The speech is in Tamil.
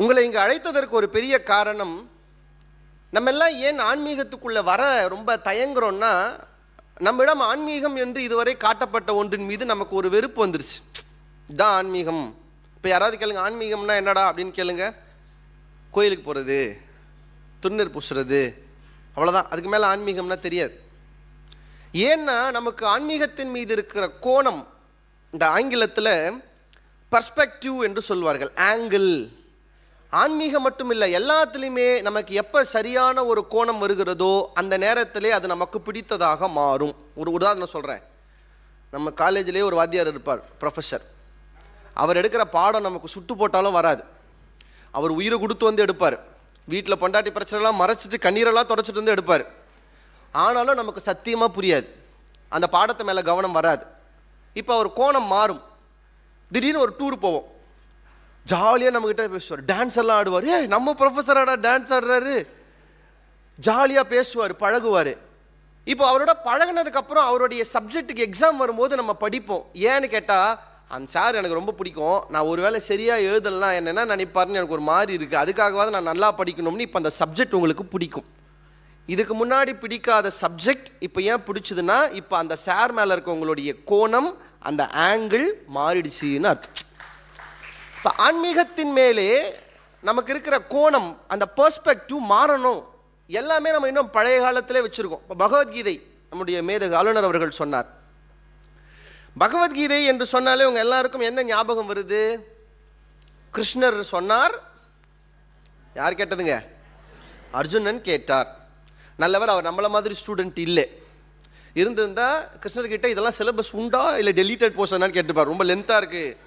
உங்களை இங்கே அழைத்ததற்கு ஒரு பெரிய காரணம் நம்ம எல்லாம் ஏன் ஆன்மீகத்துக்குள்ளே வர ரொம்ப தயங்குறோம்னா நம்மிடம் ஆன்மீகம் என்று இதுவரை காட்டப்பட்ட ஒன்றின் மீது நமக்கு ஒரு வெறுப்பு வந்துருச்சு. இதான் ஆன்மீகம். இப்போ யாராவது கேளுங்க ஆன்மீகம்னா என்னடா அப்படின்னு கேளுங்க. கோயிலுக்கு போகிறது திருநீர் பூசுறது அவ்வளோதான் அதுக்கு மேலே ஆன்மீகம்னா தெரியாது. ஏன்னா நமக்கு ஆன்மீகத்தின் மீது இருக்கிற கோணம் இந்த ஆங்கிலத்தில் பர்ஸ்பெக்டிவ் என்று சொல்வார்கள். ஆங்கிள் ஆன்மீகம் மட்டும் இல்லை எல்லாத்துலேயுமே நமக்கு எப்போ சரியான ஒரு கோணம் வருகிறதோ அந்த நேரத்திலே அது நமக்கு பிடித்ததாக மாறும். ஒரு உதாரணம் சொல்கிறேன் நம்ம காலேஜிலே ஒரு வாத்தியார் இருப்பார் ப்ரொஃபஸர் அவர் எடுக்கிற பாடம் நமக்கு சுட்டு போட்டாலும் வராது. அவர் உயிரை கொடுத்து வந்து எடுப்பார். வீட்டில் பொண்டாட்டி பிரச்சனைலாம் மறைச்சிட்டு கண்ணீரெல்லாம் தொடச்சிட்டு வந்து எடுப்பார். ஆனாலும் நமக்கு சத்தியமாக புரியாது. அந்த பாடத்து மேலே கவனம் வராது. இப்போ அவர் கோணம் மாறும். திடீர்னு ஒரு டூர் போவோம். ஜாலியாக நம்மக்கிட்ட பேசுவார். டான்ஸ் எல்லாம் ஆடுவார். ஏ நம்ம ப்ரொஃபஸராடா டான்ஸ் ஆடுறாரு. ஜாலியாக பேசுவார் பழகுவார். இப்போ அவரோட பழகுனதுக்கப்புறம் அவருடைய சப்ஜெக்ட்டுக்கு எக்ஸாம் வரும்போது நம்ம படிப்போம். ஏன்னு கேட்டால் அந்த சார் எனக்கு ரொம்ப பிடிக்கும். நான் ஒருவேளை சரியாக எழுதலைன்னா என்னென்னா நினைப்பாருன்னு எனக்கு ஒரு மாதிரி இருக்குது அதுக்காகவாது நான் நல்லா படிக்கணும்னு இப்போ அந்த சப்ஜெக்ட் உங்களுக்கு பிடிக்கும். இதுக்கு முன்னாடி பிடிக்காத சப்ஜெக்ட் இப்போ ஏன் பிடிச்சதுன்னா இப்போ அந்த சார் மேலே இருக்க உங்களுடைய கோணம் அந்த ஆங்கிள் மாறிடுச்சுன்னு அர்த்தம். இப்போ ஆன்மீகத்தின் மேலே நமக்கு இருக்கிற கோணம் அந்த பர்ஸ்பெக்டிவ் மாறணும். எல்லாமே நம்ம இன்னும் பழைய காலத்திலே வச்சுருக்கோம். இப்போ பகவத்கீதை நம்முடைய மேதகு ஆளுநர் அவர்கள் சொன்னார். பகவத்கீதை என்று சொன்னாலே உங்கள் எல்லாருக்கும் என்ன ஞாபகம் வருது? கிருஷ்ணர் சொன்னார். யார் கேட்டதுங்க? அர்ஜுனன் கேட்டார். நல்லவர் அவர் நம்மள மாதிரி ஸ்டூடெண்ட் இல்லை. இருந்திருந்தால் கிருஷ்ணர்கிட்ட இதெல்லாம் சிலபஸ் உண்டா? இல்லை டெலீட்டட் போர்ஷனான்னு கேட்டுப்பார். ரொம்ப லென்த்தாக இருக்குது